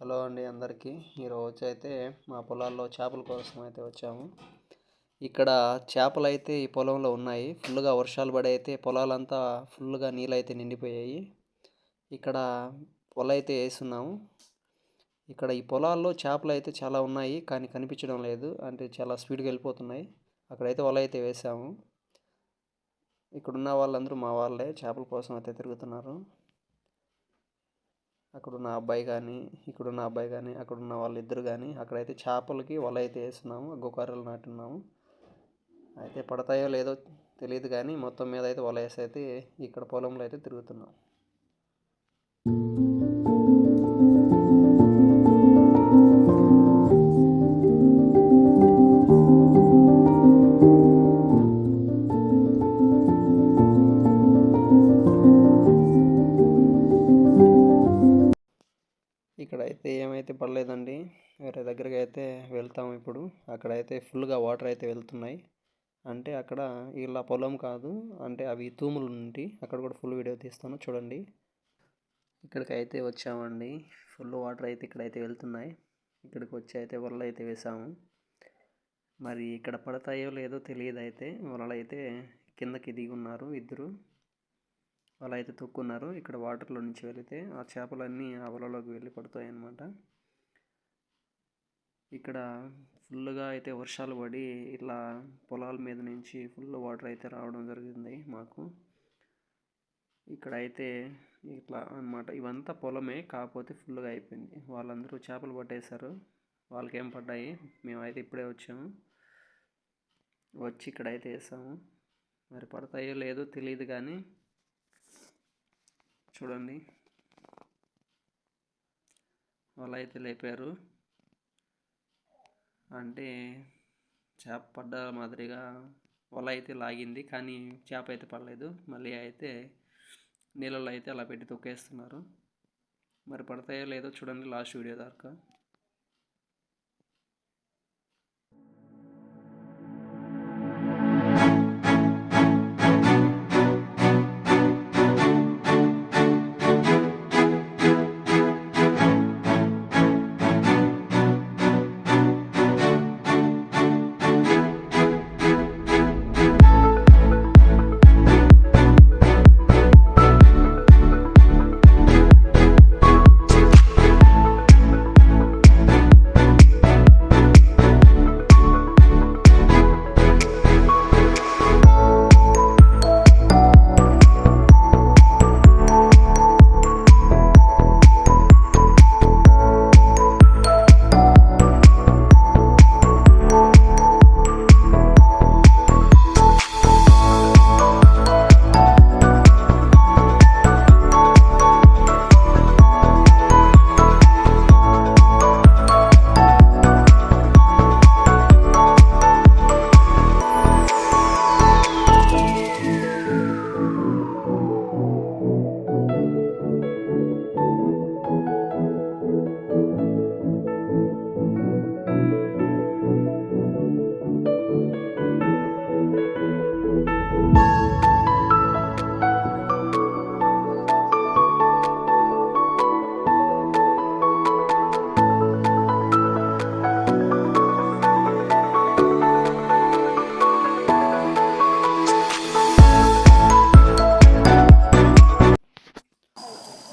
Hello అండి అందరికీ. ఈరోజు అయితే మా పొలాల్లో చేపల కోసం అయితే వచ్చాము. ఇక్కడ చేపలు అయితే ఈ పొలంలో ఉన్నాయి. ఫుల్గా వర్షాలు పడి అయితే పొలాలంతా ఫుల్గా నీళ్ళు అయితే నిండిపోయాయి. ఇక్కడ పొల అయితే వేస్తున్నాము. ఇక్కడ ఈ పొలాల్లో చేపలు అయితే చాలా ఉన్నాయి కానీ కనిపించడం లేదు. అంటే చాలా స్పీడ్గా వెళ్ళిపోతున్నాయి. అక్కడైతే వల అయితే వేసాము. ఇక్కడ ఉన్న వాళ్ళందరూ మా వాళ్ళే చేపల కోసం అయితే తిరుగుతున్నారు. అక్కడున్న అబ్బాయి కానీ ఇక్కడున్న అబ్బాయి కానీ అక్కడున్న వాళ్ళిద్దరు కానీ అక్కడైతే చేపలకి వల అయితే వేస్తున్నాము గొకారలు నాటున్నాము. అయితే పడతాయో లేదో తెలియదు కానీ మొత్తం మీద అయితే వల వేసి అయితే ఇక్కడ పొలంలో అయితే తిరుగుతున్నాం. ఇక్కడైతే ఏమైతే పడలేదండి వేరే దగ్గరికి అయితే వెళ్తాము ఇప్పుడు. అక్కడైతే ఫుల్గా వాటర్ అయితే వెళ్తున్నాయి. అంటే అక్కడ ఇలా పొలం కాదు అంటే అవి తూములు నుండి. అక్కడ కూడా ఫుల్ వీడియో తీస్తాను చూడండి. ఇక్కడికి అయితే వచ్చామండి. ఫుల్ వాటర్ అయితే ఇక్కడైతే వెళ్తున్నాయి. ఇక్కడికి వచ్చి అయితే వలలు అయితే వేసాము. మరి ఇక్కడ పడతాయో లేదో తెలియదు అయితే. వలలు అయితే కిందకి దిగున్నారు ఇద్దరు. అలా అయితే తొక్కున్నారు. ఇక్కడ వాటర్లో నుంచి వెళితే ఆ చేపలన్నీ ఆ వలలోకి వెళ్ళి పడతాయి అన్నమాట ఇక్కడ ఫుల్గా అయితే వర్షాలు పడి ఇట్లా పొలాల మీద నుంచి ఫుల్ వాటర్ అయితే రావడం జరిగింది మాకు. ఇక్కడ అయితే ఇట్లా అనమాట ఇవంతా పొలమే కాకపోతే ఫుల్గా అయిపోయింది. వాళ్ళందరూ చేపలు పట్టేశారు. వాళ్ళకి ఏం పడ్డాయి? మేమైతే ఇప్పుడే వచ్చాము. వచ్చి ఇక్కడ అయితే వేసాము. మరి పడతాయో లేదో తెలియదు కానీ చూడండి. వల అయితే లేపారు. అంటే చేప పడ్డ మాదిరిగా వల అయితే లాగింది కానీ చేప అయితే పడలేదు. మళ్ళీ అయితే నీళ్ళలో అయితే అలా పెట్టి తొక్కేస్తున్నారు. మరి పడతాయో లేదో చూడండి లాస్ట్ వీడియో దాకా.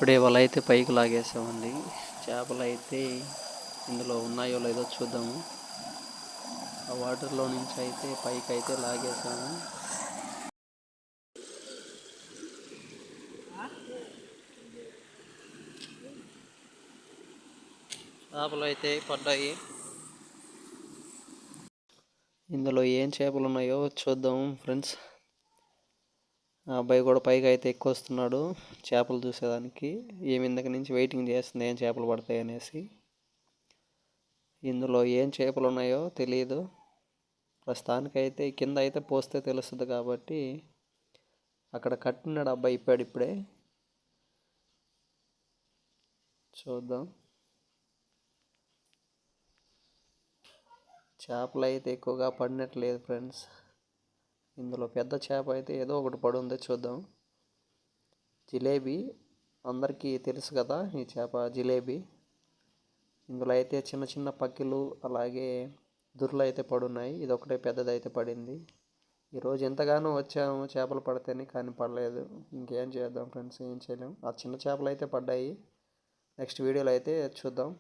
ఇప్పుడే వల అయితే పైకి లాగేసామండి. చేపలు అయితే ఇందులో ఉన్నాయో లేదో చూద్దాము. ఆ వాటర్లో నుంచి అయితే పైకి అయితే లాగేసాము. చేపలు అయితే పడ్డాయి. ఇందులో ఏం చేపలు ఉన్నాయో చూద్దాం ఫ్రెండ్స్. ఆ అబ్బాయి కూడా పైకి అయితే ఎక్కువ వస్తున్నాడు చేపలు చూసేదానికి. ఏమి ఇందక నుంచి వెయిటింగ్ చేస్తుంది ఏం చేపలు పడతాయి అనేసి. ఇందులో ఏం చేపలు ఉన్నాయో తెలియదు ప్రస్తుతానికైతే కింద అయితే పోస్తే తెలుస్తుంది కాబట్టి అక్కడ కట్టున్నాడు అబ్బాయి ఇప్పాడు ఇప్పుడే. చూద్దాం. చేపలు అయితే ఎక్కువగా పడినట్లేదు ఫ్రెండ్స్. ఇందులో పెద్ద చేప అయితే ఏదో ఒకటి పడి చూద్దాం. జిలేబీ అందరికీ తెలుసు కదా ఈ చేప జిలేబీ. ఇందులో అయితే చిన్న చిన్న పక్కిలు అలాగే దుర్లు అయితే పడున్నాయి. ఇది ఒకటే పెద్దదైతే పడింది. ఈరోజు ఎంతగానో వచ్చాము చేపలు పడితేనే కానీ పడలేదు. ఇంకేం చేద్దాం ఫ్రెండ్స్ ఏం చేయలేం. ఆ చిన్న చేపలు అయితే పడ్డాయి. నెక్స్ట్ వీడియోలో అయితే చూద్దాం.